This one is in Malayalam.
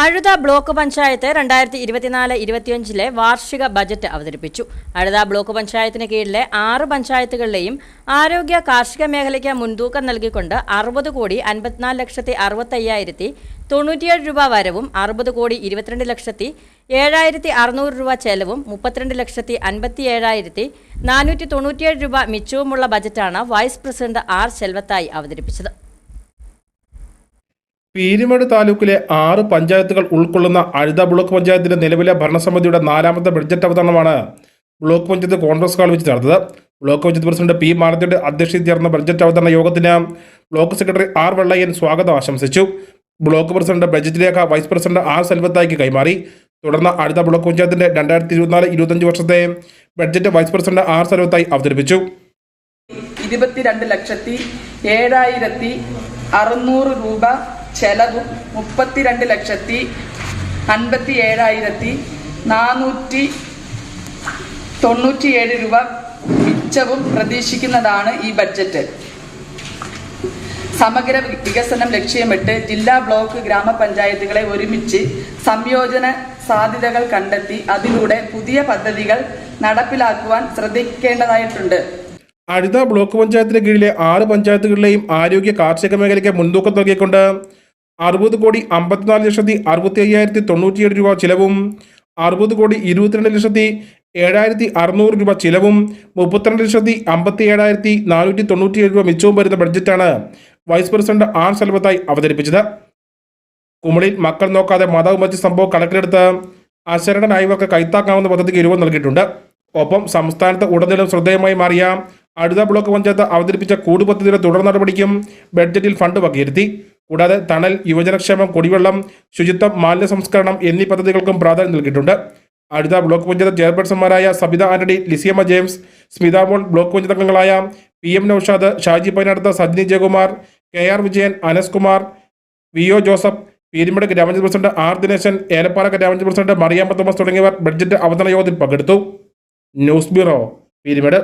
അഴുത ബ്ലോക്ക് പഞ്ചായത്ത് രണ്ടായിരത്തി ഇരുപത്തിനാല് ഇരുപത്തിയഞ്ചിലെ വാർഷിക ബജറ്റ് അവതരിപ്പിച്ചു. അഴുത ബ്ലോക്ക് പഞ്ചായത്തിന് കീഴിലെ ആറ് പഞ്ചായത്തുകളിലെയും ആരോഗ്യ കാർഷിക മേഖലയ്ക്ക് മുൻതൂക്കം നൽകിക്കൊണ്ട് അറുപത് കോടി അൻപത്തിനാല് ലക്ഷത്തി അറുപത്തയ്യായിരത്തി തൊണ്ണൂറ്റിയേഴ് രൂപ വരവും അറുപത് കോടി ഇരുപത്തിരണ്ട് ലക്ഷത്തി ഏഴായിരത്തി അറുന്നൂറ് രൂപ ചെലവും മുപ്പത്തിരണ്ട് ലക്ഷത്തി അൻപത്തി ഏഴായിരത്തി നാനൂറ്റി തൊണ്ണൂറ്റിയേഴ് രൂപ മിച്ചവുമുള്ള ബജറ്റാണ് വൈസ് പ്രസിഡന്റ് ആർ ശെൽവത്തായി അവതരിപ്പിച്ചത്. പീരുമേട് താലൂക്കിലെ ആറ് പഞ്ചായത്തുകൾ ഉൾക്കൊള്ളുന്ന അഴുത ബ്ലോക്ക് പഞ്ചായത്തിന്റെ നിലവിലെ ഭരണസമിതിയുടെ നാലാമത്തെ ബഡ്ജറ്റ് അവതരണമാണ് ബ്ലോക്ക് പഞ്ചായത്ത് കോൺഗ്രസ് ഹാൾ വെച്ച് നടന്നത് ബ്ലോക്ക് പഞ്ചായത്ത് പ്രസിഡന്റ് പി മാലത്തിയുടെ അധ്യക്ഷതയിൽ ചേർന്ന ബഡ്ജറ്റ് അവതരണ യോഗത്തിന് ബ്ലോക്ക് സെക്രട്ടറി ആർ വെള്ളയ്യൻ സ്വാഗതം ആശംസിച്ചു. ബ്ലോക്ക് പ്രസിഡന്റ് ബഡ്ജറ്റ് രേഖ വൈസ് പ്രസിഡന്റ് ആർ സെൽവത്തായിക്ക് കൈമാറി. തുടർന്ന് അടുത്ത ബ്ലോക്ക് പഞ്ചായത്തിന്റെ രണ്ടായിരത്തി ഇരുപത്തിനാല് ഇരുപത്തഞ്ച് വർഷത്തെ budget vice president R Selvathai അവതരിപ്പിച്ചു. ഇരുപത്തിരണ്ട് ലക്ഷത്തി ഏഴായിരത്തി അറുന്നൂറ് രൂപ ചെലവും മുപ്പത്തിരണ്ട് ലക്ഷത്തി അൻപത്തി ഏഴായിരത്തി നാനൂറ്റി തൊണ്ണൂറ്റിയേഴ് രൂപ മിച്ചവും പ്രതീക്ഷിക്കുന്നതാണ് ഈ ബഡ്ജറ്റ്. സമഗ്ര വികസനം ലക്ഷ്യമിട്ട് ജില്ലാ ബ്ലോക്ക് ഗ്രാമപഞ്ചായത്തുകളെ ഒരുമിച്ച് സംയോജന സാധ്യതകൾ കണ്ടെത്തി അതിലൂടെ പുതിയ പദ്ധതികൾ നടപ്പിലാക്കുവാൻ ശ്രദ്ധിക്കേണ്ടതായിട്ടുണ്ട്. അഴുത ബ്ലോക്ക് പഞ്ചായത്തിന് കീഴിലെ ആറ് പഞ്ചായത്തുകളിലെയും ആരോഗ്യ കാർഷിക മേഖലയ്ക്ക് മുൻതൂക്കം നൽകിക്കൊണ്ട് അറുപത് കോടി അമ്പത്തിനാല് ലക്ഷത്തി അറുപത്തി അയ്യായിരത്തി തൊണ്ണൂറ്റിയേഴ് രൂപ ചിലവും അറുപത് കോടി ഇരുപത്തിരണ്ട് ലക്ഷത്തി ഏഴായിരത്തി അറുന്നൂറ് രൂപ ചിലവും മുപ്പത്തിരണ്ട് ലക്ഷത്തി അമ്പത്തി ഏഴായിരത്തി നാനൂറ്റി തൊണ്ണൂറ്റിയേഴ് രൂപ മിച്ചവും വരുന്ന ബഡ്ജറ്റാണ് വൈസ് പ്രസിഡന്റ് ആർ സെൽവത്തായി അവതരിപ്പിച്ചത്. കുമളിയിൽ മക്കൾ നോക്കാതെ മതവും മറ്റ് സംഭവം കണക്കിലെടുത്ത് അശരണനായവർക്ക് കൈത്താക്കാവുന്ന പദ്ധതിക്ക് രൂപം നൽകിയിട്ടുണ്ട്. ഒപ്പം സംസ്ഥാനത്ത് ഉടനീളം ശ്രദ്ധേയമായി മാറിയ അടുത്ത ബ്ലോക്ക് പഞ്ചായത്ത് അവതരിപ്പിച്ച കൂടു പദ്ധതിയുടെ തുടർ നടപടിക്കും ബഡ്ജറ്റിൽ ഫണ്ട് വകയിരുത്തി. കൂടാതെ തണൽ യുവജനക്ഷേമം കുടിവെള്ളം ശുചിത്വം മാലിന്യ സംസ്കരണം എന്നീ പദ്ധതികൾക്കും പ്രാധാന്യം നൽകിയിട്ടുണ്ട്. അടുത്ത ബ്ലോക്ക് പഞ്ചായത്ത് ചെയർപേഴ്സൺമാരായ സബിത ആന്റണി ലിസിയമ്മ ജെയിംസ് സ്മിത മോൾ ബ്ലോക്ക് പഞ്ചായത്ത് അംഗങ്ങളായ P M Noushad Shaji Painadutha Sajini Jayakumar K R Vijayan Anas Kumar V O Joseph Peermade ഗ്രാമപഞ്ചായത്ത് പ്രസിഡന്റ് ആർ ദിനേശൻ ഏലപ്പാറ ഗ്രാമപഞ്ചായത്ത് പ്രസിഡന്റ് മറിയാമ്മ തോമസ് തുടങ്ങിയവർ ബഡ്ജറ്റ് അവതരണ യോഗത്തിൽ പങ്കെടുത്തു. News bureau Peermade.